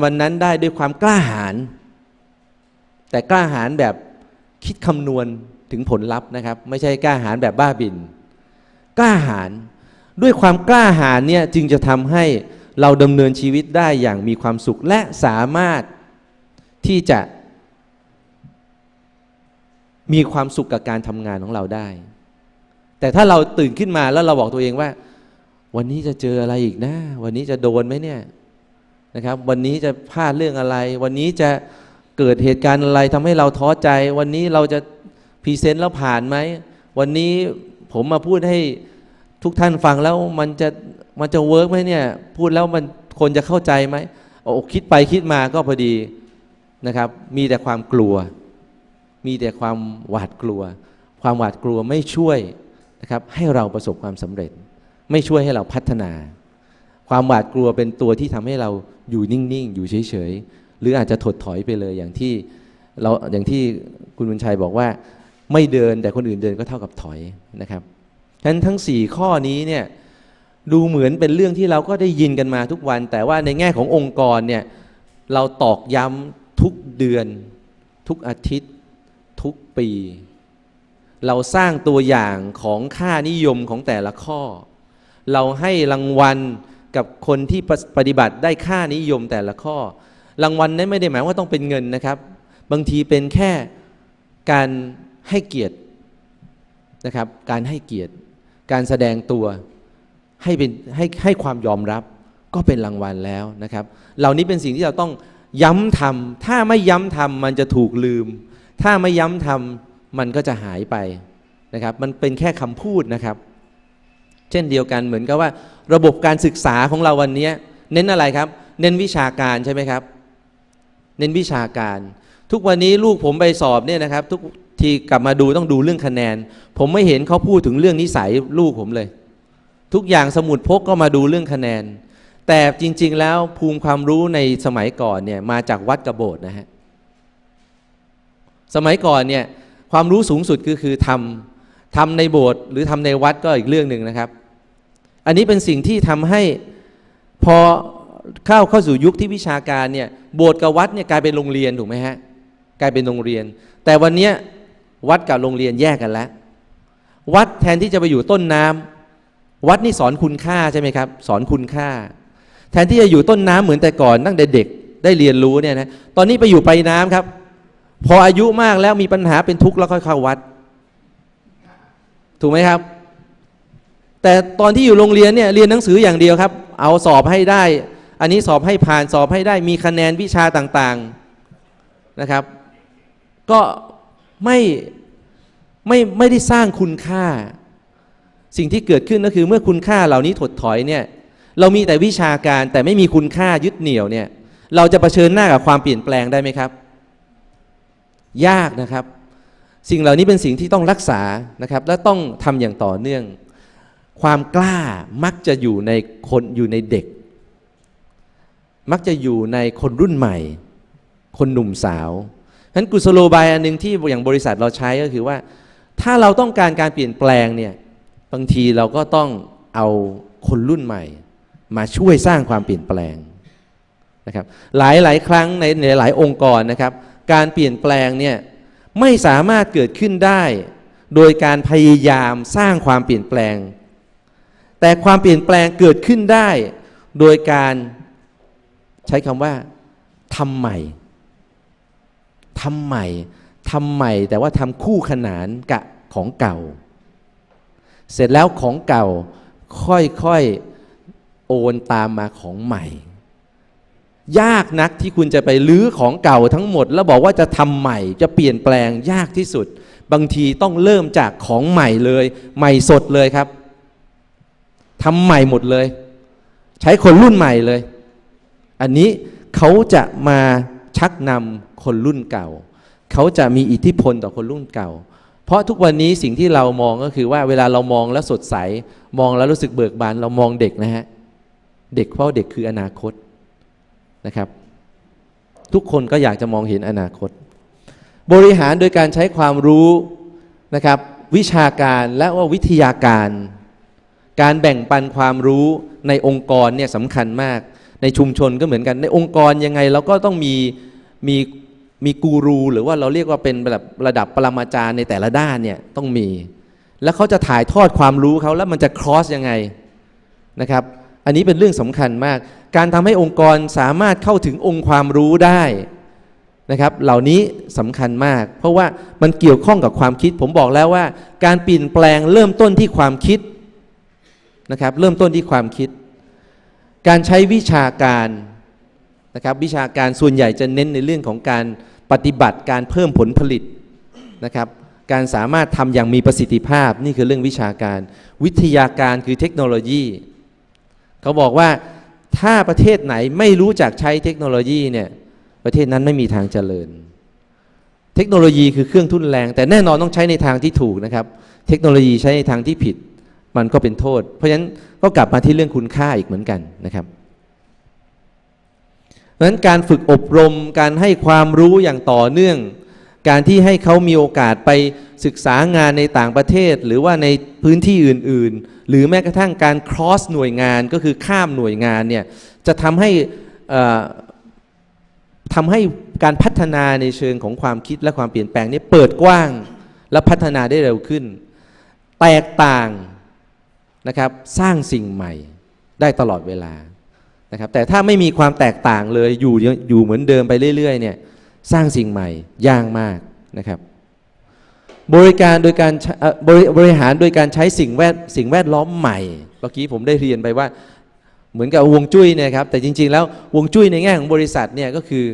วันนั้นได้ด้วยความกล้าหาญแต่กล้าหาญแบบคิดคำนวณถึงผลลัพธ์นะครับ ไม่ใช่กล้าหาญแบบบ้าบิน กล้าหาญด้วยความกล้าหาญเนี่ยจึงจะทำให้เราดำเนินชีวิตได้อย่างมีความสุขและสามารถที่จะ มีความสุขกับการทำงานของเราได้ แต่ถ้าเราตื่นขึ้นมาแล้วเราบอกตัวเองว่า วันนี้จะเจออะไรอีกนะ วันนี้จะโดนไหมเนี่ย นะครับ วันนี้จะพลาดเรื่องอะไร วันนี้จะเกิดเหตุการณ์อะไรทำให้เราท้อใจ วันนี้เราจะพรีเซนต์แล้วผ่านไหม วันนี้ผมมาพูดให้ทุกท่านฟังแล้วมันจะมันจะเวิร์กไหมเนี่ย พูดแล้วมันคนจะเข้าใจไหมโอ้คิดไปคิดมาก็พอดีนะครับ มีแต่ความกลัว มีแต่ความหวาดกลัว ความหวาดกลัวไม่ช่วยนะครับ ให้เราประสบความสำเร็จ ไม่ช่วยให้เราพัฒนา ความหวาดกลัวเป็นตัวที่ทำให้เราอยู่นิ่งๆ อยู่เฉยๆ หรืออาจจะถดถอยไปเลยอย่างที่เราอย่างที่คุณบุญชัยบอกว่าไม่เดินแต่คนอื่นเดินก็เท่ากับถอยนะครับฉะนั้นทั้ง 4 ข้อนี้เนี่ยดูเหมือนเป็นเรื่องที่เราก็ได้ยินกันมาทุกวัน แต่ว่าในแง่ขององค์กรเนี่ยเราตอกย้ำทุกเดือน ทุกอาทิตย์ ทุกปี เราสร้างตัวอย่างของค่านิยมของแต่ละข้อ เราให้รางวัล กับคนที่ปฏิบัติได้ค่านิยมแต่ละข้อ รางวัลนั้นไม่ได้หมายว่าต้องเป็นเงินนะครับ บางทีเป็นแค่การให้เกียรตินะครับ การให้เกียรติ การแสดงตัวให้เป็นให้ให้ความยอมรับก็เป็นรางวัลแล้วนะครับ เหล่านี้เป็นสิ่งที่เราต้องย้ำทำถ้าไม่ย้ำทำมันจะถูกลืม ถ้าไม่ย้ำทำมันก็จะหายไปนะครับ มันเป็นแค่คำพูดนะครับ เช่นเดียวกันเหมือนกับว่า ระบบการศึกษาของเราวันนี้เน้นอะไรครับ เน้นวิชาการใช่ไหมครับ เน้นวิชาการ ทุกวันนี้ลูกผมไปสอบเนี่ยนะครับ ทุกทีกลับมาดูต้องดูเรื่องคะแนน ผมไม่เห็นเขาพูดถึงเรื่องนิสัยลูกผมเลย ทุกอย่างสมุดพกก็มาดูเรื่องคะแนน แต่จริง ๆ แล้วภูมิความรู้ในสมัยก่อนเนี่ยมาจากวัดกระโบสถ์นะฮะสมัยก่อนเนี่ยความรู้สูงสุดก็คือทำทำในโบสถ์หรือทำในวัดก็อีกเรื่องหนึ่งนะครับ อันนี้เป็นสิ่งที่ทำให้พอเข้าเข้าสู่ยุคที่วิชาการเนี่ยโบสถ์กับวัดเนี่ยกลายเป็นโรงเรียนถูกไหมฮะกลายเป็นโรงเรียน แต่วันนี้วัดกับโรงเรียนแยกกันแล้ว วัดแทนที่จะไปอยู่ต้นน้ำวัดนี่สอนคุณค่าใช่ไหมครับ สอนคุณค่า แทนที่จะอยู่ต้นน้ำเหมือนแต่ก่อนตั้งแต่เด็กได้เรียนรู้เนี่ยนะตอนนี้ไปอยู่ไปลายน้ำครับ พออายุมากแล้วมีปัญหาเป็นทุกข์แล้วค่อยเข้าวัด ถูกไหมครับ แต่ตอนที่อยู่โรงเรียนเนี่ยเรียนหนังสืออย่างเดียวครับ เอาสอบให้ได้ อันนี้สอบให้ผ่านสอบให้ได้มีคะแนนวิชาต่างๆนะครับ ก็ไม่ไม่ไม่ได้สร้างคุณค่า สิ่งที่เกิดขึ้นก็คือเมื่อคุณค่าเหล่านี้ถดถอยเนี่ยเรามีแต่วิชาการแต่ไม่มีคุณค่ายึดเหนี่ยวเนี่ยเราจะะเผชิญหน้ากับความเปลี่ยนแปลงได้ไหมครับ ยากนะครับ สิ่งเหล่านี้เป็นสิ่งที่ต้องรักษานะครับ และต้องทำอย่างต่อเนื่อง ความกล้ามักจะอยู่ในคนอยู่ในเด็ก มักจะอยู่ในคนรุ่นใหม่ คนหนุ่มสาวฉะนั้นกุศโลบายอันหนึ่งที่อย่างบริษัทเราใช้ก็คือว่า ถ้าเราต้องการการเปลี่ยนแปลงเนี่ยบางทีเราก็ต้องเอาคนรุ่นใหม่ มาช่วยสร้างความเปลี่ยนแปลงนะครับหลายหลายครั้งในในหลายองค์กรนะครับ การเปลี่ยนแปลงเนี่ยไม่สามารถเกิดขึ้นได้ โดยการพยายามสร้างความเปลี่ยนแปลง แต่ความเปลี่ยนแปลงเกิดขึ้นได้ โดยการใช้คำว่าทำใหม่ทำใหม่ทำใหม่ แต่ว่าทำคู่ขนานกับของเก่า เสร็จแล้วของเก่าค่อยๆโอนตามมาของใหม่ ยากนักที่คุณจะไปลื้อของเก่าทั้งหมด แล้วบอกว่าจะทำใหม่จะเปลี่ยนแปลงยากที่สุด บางทีต้องเริ่มจากของใหม่เลย ใหม่สดเลยครับ ทำใหม่หมดเลย ใช้คนรุ่นใหม่เลย อันนี้เขาจะมาชักนำคนรุ่นเก่า เขาจะมีอิทธิพลต่อคนรุ่นเก่า เพราะทุกวันนี้สิ่งที่เรามองก็คือว่าเวลาเรามองแล้วสดใส มองแล้วรู้สึกเบิกบาน เรามองเด็กนะฮะ เด็กเพราะเด็กคืออนาคตนะครับ ทุกคนก็อยากจะมองเห็นอนาคต บริหารโดยการใช้ความรู้นะครับวิชาการและว่าวิทยาการ การแบ่งปันความรู้ในองค์กรเนี่ยสำคัญมาก ในชุมชนก็เหมือนกันในองค์กรยังไงเราก็ต้องมีมีมีกูรู หรือว่าเราเรียกว่าเป็นแบบระดับปรมาจารย์ในแต่ละด้านเนี่ยต้องมี แล้วเขาจะถ่ายทอดความรู้เขาแล้วมันจะ cross ยังไงนะครับ อันนี้เป็นเรื่องสำคัญมาก การทำให้องค์กรสามารถเข้าถึงองค์ความรู้ได้นะครับ เหล่านี้สำคัญมาก เพราะว่ามันเกี่ยวข้องกับความคิด ผมบอกแล้วว่า การเปลี่ยนแปลงเริ่มต้นที่ความคิด นะครับเริ่มต้นที่ความคิด การใช้วิชาการนะครับวิชาการส่วนใหญ่จะเน้นในเรื่องของการปฏิบัติการเพิ่มผลผลิตนะครับการสามารถทำอย่างมีประสิทธิภาพนี่คือเรื่องวิชาการ วิทยาการคือเทคโนโลยี เขาบอกว่าถ้าประเทศไหนไม่รู้จักใช้เทคโนโลยีเนี่ยประเทศนั้นไม่มีทางเจริญ เทคโนโลยีคือเครื่องทุนแรง แต่แน่นอนต้องใช้ในทางที่ถูกนะครับ เทคโนโลยีใช้ในทางที่ผิด มันก็เป็นโทษ เพราะฉะนั้นก็กลับมาที่เรื่องคุณค่าอีกเหมือนกันนะครับเพราะฉะนั้นการฝึกอบรมการให้ความรู้อย่างต่อเนื่อง การที่ให้เขามีโอกาสไปศึกษางานในต่างประเทศ หรือว่าในพื้นที่อื่น ๆ หรือแม้กระทั่งการ cross หน่วยงานก็คือข้ามหน่วยงานเนี่ยจะทำให้ทำให้การพัฒนาในเชิงของความคิดและความเปลี่ยนแปลงนี้เปิดกว้างและพัฒนาได้เร็วขึ้น แตกต่าง นะครับสร้างสิ่งใหม่ได้ตลอดเวลานะครับแต่ถ้าไม่มีความแตกต่างเลยอยู่อยู่เหมือนเดิมไปเรื่อยๆเนี่ยสร้างสิ่งใหม่ยากมากนะครับบริการโดยการบริบริหารโดยการใช้สิ่งแวดสิ่งแวดล้อมใหม่เมื่อกี้ผมได้เรียนไปว่าเหมือนกับวงจุ้ยเนี่ยครับแต่จริงๆแล้ววงจุ้ยในแง่ของบริษัทเนี่ยก็คือ